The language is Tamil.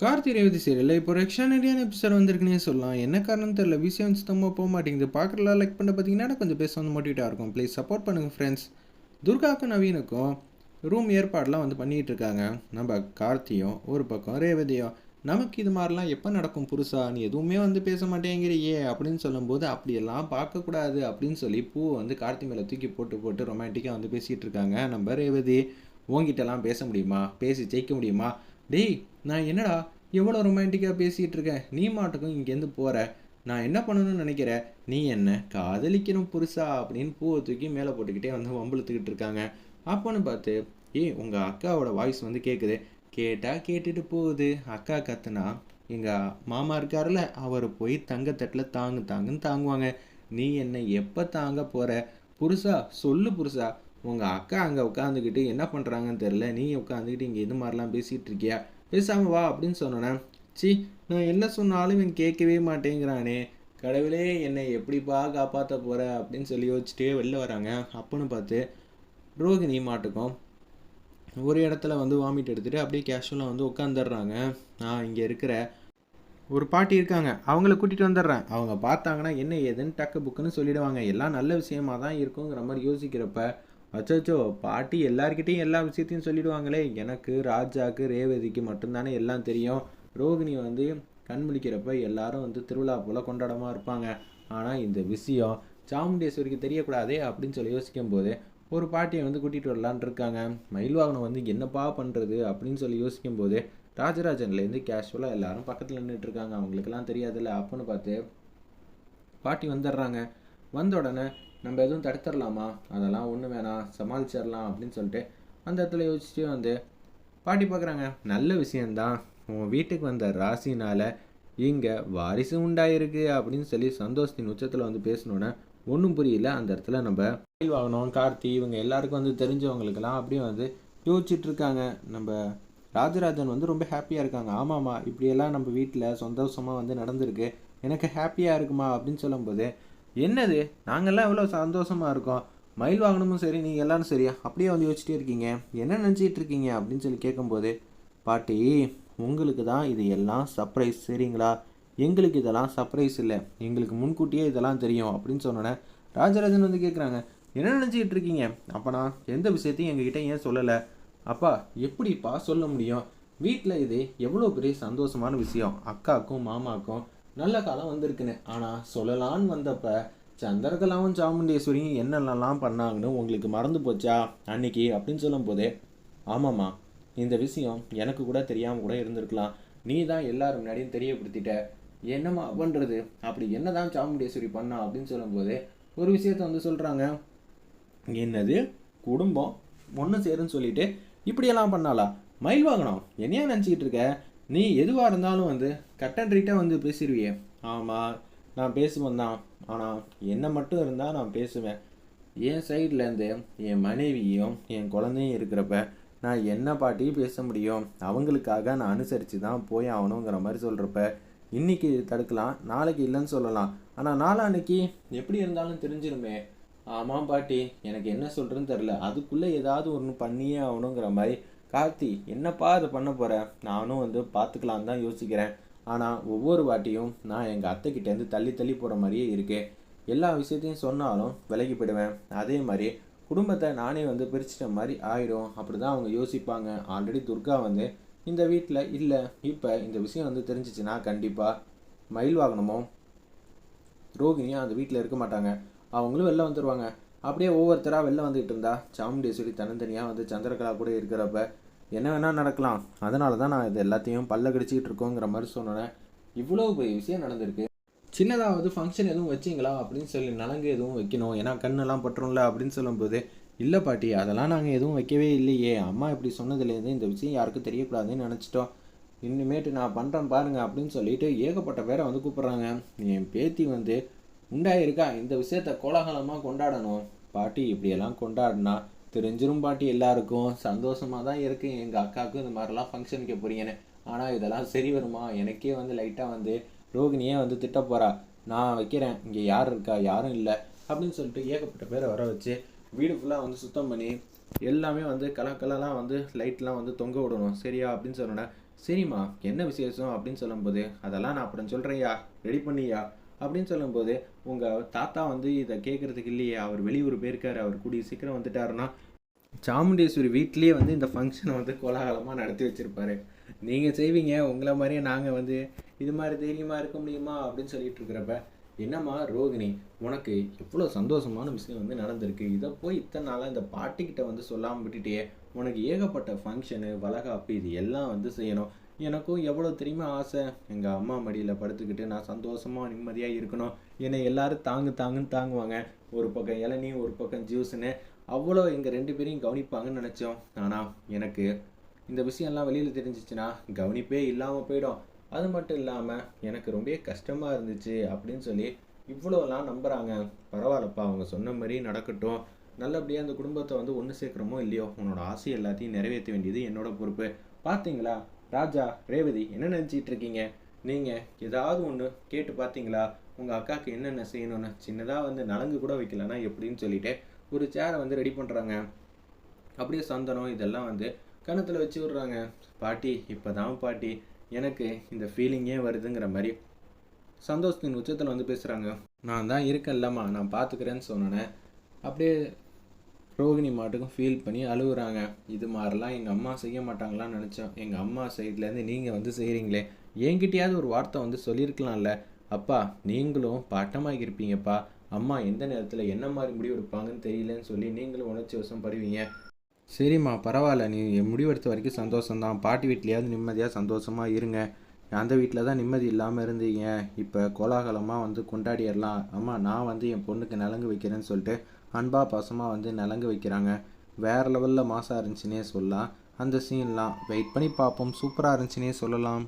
கார்த்தி ரேவதி சீரியலில் இப்போ ரெக்ஷானரியான எபிசோட் வந்திருக்குன்னே சொல்லலாம். என்ன காரணம் தெரியல. விஷயம் சுத்தமாக போக மாட்டேங்குது. பார்க்கலாம் லைக் பண்ண பார்த்தீங்கன்னா கொஞ்சம் பேச வந்து மோட்டிவேட்டாக இருக்கும். ப்ளீஸ் சப்போர்ட் பண்ணுங்கள் ஃப்ரெண்ட்ஸ் துர்காவுக்கும் நவீனுக்கும் ரூம் ஏற்பாடெலாம் வந்து பண்ணிகிட்டு இருக்காங்க. நம்ம கார்த்தியும் ஒரு பக்கம் ரேவதியும் நமக்கு இது மாதிரிலாம் எப்போ நடக்கும் புதுசா? நீ எதுவுமே வந்து பேச மாட்டேங்கிறியே அப்படின்னு சொல்லும்போது அப்படியெல்லாம் பார்க்கக்கூடாது அப்படின்னு சொல்லி பூ வந்து கார்த்தி மேலே தூக்கி போட்டு போட்டு ரொமான்டிக்காக வந்து பேசிகிட்டு இருக்காங்க. நம்ம ரேவதி உங்ககிட்டலாம் பேச முடியுமா? பேசி ஜெயிக்க முடியுமா? டேய் நான் என்னடா எவ்வளோ ரொமான்டிக்காக பேசிகிட்டு இருக்கேன் நீ மாட்டுக்கும் இங்கேருந்து போகிற நான் என்ன பண்ணணும்னு நினைக்கிறேன் நீ என்ன காதலிக்கணும் புருஷா? அப்படின்னு பூவை தூக்கி மேலே போட்டுக்கிட்டே வந்து வம்பிழுத்துக்கிட்டு இருக்காங்க. அப்போன்னு பார்த்து ஏய் உங்கள் அக்காவோட வாய்ஸ் வந்து கேட்குது கேட்டால் கேட்டுட்டு போகுது. அக்கா கத்துனா எங்கள் மாமா இருக்காருல்ல அவர் போய் தங்கத்தட்டில் தாங்கு தாங்குன்னு தாங்குவாங்க. நீ என்னை எப்போ தாங்க போகிற புருஷா சொல்லு புருஷா. உங்கள் அக்கா அங்கே உட்காந்துக்கிட்டு என்ன பண்ணுறாங்கன்னு தெரில நீ உட்காந்துக்கிட்டு இங்கே இது மாதிரிலாம் பேசிகிட்டு இருக்கியா? பேசாமல் வா அப்படின்னு சொன்னோன்னே சி நான் என்ன சொன்னாலும் இவன் கேட்கவே மாட்டேங்கிறானே. கடவுளே என்னை எப்படிப்பா காப்பாற்ற போகிற அப்படின்னு சொல்லி யோசிச்சுட்டே வெளில வராங்க. அப்போன்னு பார்த்து ரோகிணி மாட்டுக்கும் ஒரு இடத்துல வந்து வாமிட் எடுத்துகிட்டு அப்படியே கேஷுவலாக வந்து உட்காந்துடுறாங்க நான் இங்கே இருக்கிற ஒரு பாட்டி இருக்காங்க. அவங்கள கூட்டிகிட்டு வந்துடுறேன். அவங்க பார்த்தாங்கன்னா என்ன ஏதுன்னு டக்கு புக்குன்னு சொல்லிடுவாங்க. எல்லாம் நல்ல விஷயமா தான் இருக்குங்கிற மாதிரி யோசிக்கிறப்ப அச்சோ பாட்டி எல்லார்கிட்டையும் எல்லா விஷயத்தையும் சொல்லிடுவாங்களே. எனக்கு ராஜாக்கு ரேவதிக்கு மட்டும்தானே எல்லாம் தெரியும். ரோகிணி வந்து கண் முழிக்கிறப்ப எல்லாரும் வந்து திருவிழா போல் கொண்டாடமாக இருப்பாங்க. ஆனால் இந்த விஷயம் சாமுண்டேஸ்வரிக்கு தெரியக்கூடாதே அப்படின்னு சொல்லி யோசிக்கும் போது ஒரு பாட்டியை வந்து கூட்டிகிட்டு வரலான் இருக்காங்க. மயில் வாகனம் வந்து என்னப்பா பண்ணுறது அப்படின்னு சொல்லி யோசிக்கும் போது ராஜராஜன்லேருந்து கேஷுவலாக எல்லாரும் பக்கத்தில் நின்றுட்டு இருக்காங்க. அவங்களுக்கெல்லாம் தெரியாதுல்ல. அப்போன்னு பார்த்து பாட்டி வந்துடுறாங்க. வந்த உடனே நம்ம எதுவும் தடுத்துடலாமா? அதெல்லாம் ஒன்றும் வேணாம். சமாளிச்சிடலாம் அப்படின்னு சொல்லிட்டு அந்த இடத்துல யோசிச்சுட்டு வந்து பாட்டி பார்க்குறாங்க நல்ல விஷயந்தான் உன் வீட்டுக்கு வந்த ராசினால் இங்கே வாரிசு உண்டாயிருக்கு அப்படின்னு சொல்லி சந்தோஷத்தின் உச்சத்தில் வந்து பேசினோன்னே ஒன்றும் புரியல. அந்த இடத்துல நம்ம மயில் வாகனம் கார்த்தி இவங்க எல்லாருக்கும் வந்து தெரிஞ்சவங்களுக்கெல்லாம் அப்படியே வந்து யோசிச்சுட்டு இருக்காங்க. நம்ம ராஜராஜன் வந்து ரொம்ப ஹாப்பியாக இருக்காங்க. ஆமாம்மா இப்படியெல்லாம் நம்ம வீட்டில் சந்தோஷமாக வந்து நடந்திருக்கு. எனக்கு ஹாப்பியாக இருக்குமா? அப்படின்னு சொல்லும்போது என்னது? நாங்கள்லாம் எவ்வளோ சந்தோஷமாக இருக்கோம். மயில் வாகனமும் சரி நீங்கள் எல்லாரும் சரியா? அப்படியே வந்து யோசிச்சிட்டே இருக்கீங்க. என்ன நினச்சிட்டு இருக்கீங்க? அப்படின்னு சொல்லி கேட்கும்போது பாட்டி உங்களுக்கு தான் இது எல்லாம் சர்ப்ரைஸ் சரிங்களா? எங்களுக்கு இதெல்லாம் சர்ப்ரைஸ் இல்லை. எங்களுக்கு முன்கூட்டியே இதெல்லாம் தெரியும் அப்படின்னு சொன்னோன்னே ராஜராஜன் வந்து கேட்குறாங்க என்ன நினச்சிக்கிட்டு இருக்கீங்க? அப்போ நான் எந்த விஷயத்தையும் எங்ககிட்ட ஏன் சொல்லலை? அப்பா எப்படிப்பா சொல்ல முடியும்? வீட்டில் இது எவ்வளோ பெரிய சந்தோஷமான விஷயம். அக்காவுக்கும் மாமாக்கும் நல்ல காலம் வந்திருக்குன்னு. ஆனால் சொல்லலான்னு வந்தப்ப சந்திரகலாவும் சாமுண்டேஸ்வரியும் என்னென்னலாம் பண்ணாங்கன்னு உங்களுக்கு மறந்து போச்சா? அன்னைக்கு அப்படின்னு சொல்லும் போதே ஆமாம்மா இந்த விஷயம் எனக்கு கூட தெரியாமல் கூட இருந்திருக்கலாம். நீ தான் எல்லாரும் முன்னாடியும் தெரியப்படுத்திட்ட. என்னம்மா பண்ணுறது அப்படி என்னதான் சாமுண்டேஸ்வரி பண்ணா அப்படின்னு சொல்லும்போது ஒரு விஷயத்த வந்து சொல்கிறாங்க என்னது? குடும்பம்? ஒன்று சேருன்னு சொல்லிட்டு இப்படியெல்லாம் பண்ணாளா? மயில் வாங்கணும் என்னையா நினச்சிக்கிட்டு இருக்க? நீ எதுவாக இருந்தாலும் வந்து கட் அண்ட் வந்து பேசிடுவியே ஆமாம் நான் பேசுவேன் தான். ஆனால் என்ன மட்டும் இருந்தால் நான் பேசுவேன். என் சைட்லேருந்து என் மனைவியும் என் குழந்தையும் இருக்கிறப்ப நான் என்ன பாட்டியும் பேச முடியும்? அவங்களுக்காக நான் அனுசரித்து தான் போய் ஆகணுங்கிற மாதிரி சொல்கிறப்ப இன்னைக்கு தடுக்கலாம் நாளைக்கு இல்லைன்னு சொல்லலாம். ஆனால் நாளான்னைக்கு எப்படி இருந்தாலும் தெரிஞ்சிருமே. ஆமாம் பாட்டி எனக்கு என்ன சொல்கிறேன்னு தெரில அதுக்குள்ளே ஏதாவது ஒன்று பண்ணியே ஆகணுங்கிற மாதிரி கார்த்தி என்னப்பா அதை பண்ண போகிற நானும் வந்து பார்த்துக்கலாம் தான் யோசிக்கிறேன். ஆனால் ஒவ்வொரு வாட்டியும் நான் எங்கள் அத்தைக்கிட்டேருந்து தள்ளி தள்ளி போகிற மாதிரியே இருக்கே. எல்லா விஷயத்தையும் சொன்னாலும் விலகி போயிடுவேன். அதே மாதிரி குடும்பத்தை நானே வந்து பிரிச்சிட்ட மாதிரி ஆயிடும். அப்படி தான் அவங்க யோசிப்பாங்க. ஆல்ரெடி துர்கா வந்து இந்த வீட்டில் இல்லை. இப்போ இந்த விஷயம் வந்து தெரிஞ்சிச்சுன்னா கண்டிப்பாக மயில் வாகனமும் ரோகிணியும் அந்த வீட்டில் இருக்க மாட்டாங்க. அவங்களும் வெளில வந்துடுவாங்க அப்படியே ஒவ்வொருத்தராக வெளில வந்துகிட்டு இருந்தா. சாமுண்டேஸ்வரி தனித்தனியாக வந்து சந்திரகலா கூட இருக்கிறப்ப என்ன வேணால் நடக்கலாம். அதனால தான் நான் இது எல்லாத்தையும் பல்ல கடிச்சிக்கிட்டு இருக்கோங்கிற மாதிரி சொன்னேன் இவ்வளோ பெரிய விஷயம் நடந்திருக்கு. சின்னதாவது ஃபங்க்ஷன் எதுவும் வச்சிங்களா? அப்படின்னு சொல்லி நலங்கு எதுவும் வைக்கணும். ஏன்னா கண்ணெல்லாம் பட்டுரும்ல அப்படின்னு சொல்லும்போது இல்லை பாட்டி அதெல்லாம் நாங்கள் எதுவும் வைக்கவே இல்லையே. அம்மா இப்படி சொன்னதுலேருந்து இந்த விஷயம் யாருக்கும் தெரியக்கூடாதுன்னு நினச்சிட்டோம். இனிமேட்டு நான் பண்ணுறேன் பாருங்கள் அப்படின்னு சொல்லிட்டு ஏகப்பட்ட பேரை வந்து கூப்பிட்றாங்க. என் பேத்தி வந்து உண்டாயிருக்கா? இந்த விஷயத்த கோலாகலமாக கொண்டாடணும். பாட்டி இப்படியெல்லாம் கொண்டாடினா தெரிஞ்சிரும் பாட்டி எல்லாருக்கும். சந்தோஷமாக தான் இருக்கு. எங்கள் அக்காவுக்கும் இந்த மாதிரிலாம் ஃபங்க்ஷனுக்கு போறீங்கன்னு. ஆனால் இதெல்லாம் சரி வருமா? எனக்கே வந்து லைட்டாக வந்து ரோகிணியே வந்து திட்ட போகிறா நான் வைக்கிறேன். இங்கே யார் இருக்கா? யாரும் இல்லை. அப்படின்னு சொல்லிட்டு ஏகப்பட்ட பேரை வர வச்சு வீடு ஃபுல்லாக வந்து சுத்தம் பண்ணி எல்லாமே வந்து கலர் வந்து லைட்லாம் வந்து தொங்க விடணும். சரியா? அப்படின்னு சொன்னோன்னே சரிம்மா. என்ன விசேஷம்? அப்படின்னு சொல்லும்போது அதெல்லாம் நான் அப்புறம் சொல்கிறேன்யா ரெடி பண்ணியா? அப்படின்னு சொல்லும்போது உங்கள் தாத்தா வந்து இதை கேட்குறதுக்கு இல்லையே அவர் வெளியூர் போயிருக்காரு அவர் கூடிய சீக்கிரம் வந்துட்டாருன்னா சாமுண்டேஸ்வரி வீட்லேயே வந்து இந்த ஃபங்க்ஷனை வந்து கோலாகலமாக நடத்தி வச்சுருப்பாரு. நீங்கள் செய்வீங்க உங்களை மாதிரியே நாங்கள் வந்து இது மாதிரி தைரியமாக இருக்க முடியுமா அப்படின்னு சொல்லிட்டு இருக்கிறப்ப என்னம்மா ரோகிணி உனக்கு எவ்வளோ சந்தோஷமான விஷயம் வந்து நடந்திருக்கு. இதை போய் இத்தனை நாளாக இந்த பாட்டிக்கிட்ட வந்து சொல்லாமல் விட்டுட்டே உனக்கு ஏகப்பட்ட ஃபங்க்ஷனு வளகாப்பு இது எல்லாம் வந்து செய்யணும். எனக்கும் எவ்வளோ தெரியுமா ஆசை? எங்கள் அம்மா மடியில் படுத்துக்கிட்டு நான் சந்தோஷமாக நிம்மதியாக இருக்கணும். என்னை எல்லாரும் தாங்கு தாங்குன்னு தாங்குவாங்க. ஒரு பக்கம் இளநீ ஒரு பக்கம் ஜூஸுன்னு அவ்வளோ எங்கள் ரெண்டு பேரையும் கவனிப்பாங்கன்னு நினச்சோம். ஆனால் எனக்கு இந்த விஷயம்லாம் வெளியில் தெரிஞ்சிச்சுன்னா கவனிப்பே இல்லாமல் போயிடும். அது மட்டும் இல்லாமல் எனக்கு ரொம்ப கஷ்டமாக இருந்துச்சு அப்படின்னு சொல்லி இவ்வளோலாம் நம்புகிறாங்க பரவாயில்லப்பா அவங்க சொன்ன மாதிரி நடக்கட்டும். நல்லபடியாக அந்த குடும்பத்தை வந்து ஒன்று சேர்க்குறோமோ இல்லையோ உன்னோட ஆசை எல்லாத்தையும் நிறைவேற்ற வேண்டியது என்னோட பொறுப்பு. பார்த்தீங்களா ராஜா ரேவதி என்ன நினச்சிட்டு இருக்கீங்க? நீங்கள் ஏதாவது ஒன்று கேட்டு பார்த்தீங்களா? உங்கள் அக்காவுக்கு என்னென்ன செய்யணும்னு? சின்னதாக வந்து நலங்கு கூட வைக்கலன்னா எப்படின்னு சொல்லிட்டு ஒரு சேரை வந்து ரெடி பண்ணுறாங்க அப்படியே சந்தனம் இதெல்லாம் வந்து கணத்தில் வச்சு விட்றாங்க. பாட்டி இப்போ தான் பாட்டி எனக்கு இந்த ஃபீலிங்கே வருதுங்கிற மாதிரி. சந்தோஷத்தின் உச்சத்தில் வந்து பேசுகிறாங்க நான் தான் இருக்கேன்லம்மா நான் பார்த்துக்கிறேன்னு சொன்னேன் அப்படியே ரோகிணி மாட்டுக்கும் ஃபீல் பண்ணி அழுகுறாங்க. இது மாதிரிலாம் எங்கள் அம்மா செய்ய மாட்டாங்களான்னு நினச்சோம். எங்கள் அம்மா சைட்லேருந்து நீங்கள் வந்து செய்கிறீங்களே என்கிட்டயாவது ஒரு வார்த்தை வந்து சொல்லியிருக்கலாம்ல அப்பா நீங்களும் பட்டமாக இருப்பீங்கப்பா. அம்மா எந்த நேரத்தில் என்ன மாதிரி முடிவு எடுப்பாங்கன்னு தெரியலன்னு சொல்லி நீங்களும் உணர்ச்சி வசம் படுவீங்க. சரிம்மா பரவாயில்ல. நீ முடிவெடுத்த வரைக்கும் சந்தோஷம்தான். பாட்டி வீட்லேயாவது நிம்மதியாக சந்தோஷமாக இருங்க. அந்த வீட்டில் தான் நிம்மதி இல்லாமல் இருந்தீங்க. இப்போ கோலாகலமாக வந்து கொண்டாடிடலாம். அம்மா நான் வந்து என் பொண்ணுக்கு நலங்கு வைக்கிறேன்னு சொல்லிட்டு அன்பாக பாசமாக வந்து நலங்கு வைக்கிறாங்க. வேறு லெவலில் மாசாக இருந்துச்சுன்னே சொல்லலாம். அந்த சீன்லாம் வெயிட் பண்ணி பார்ப்போம். சூப்பராக இருந்துச்சுன்னே சொல்லலாம்.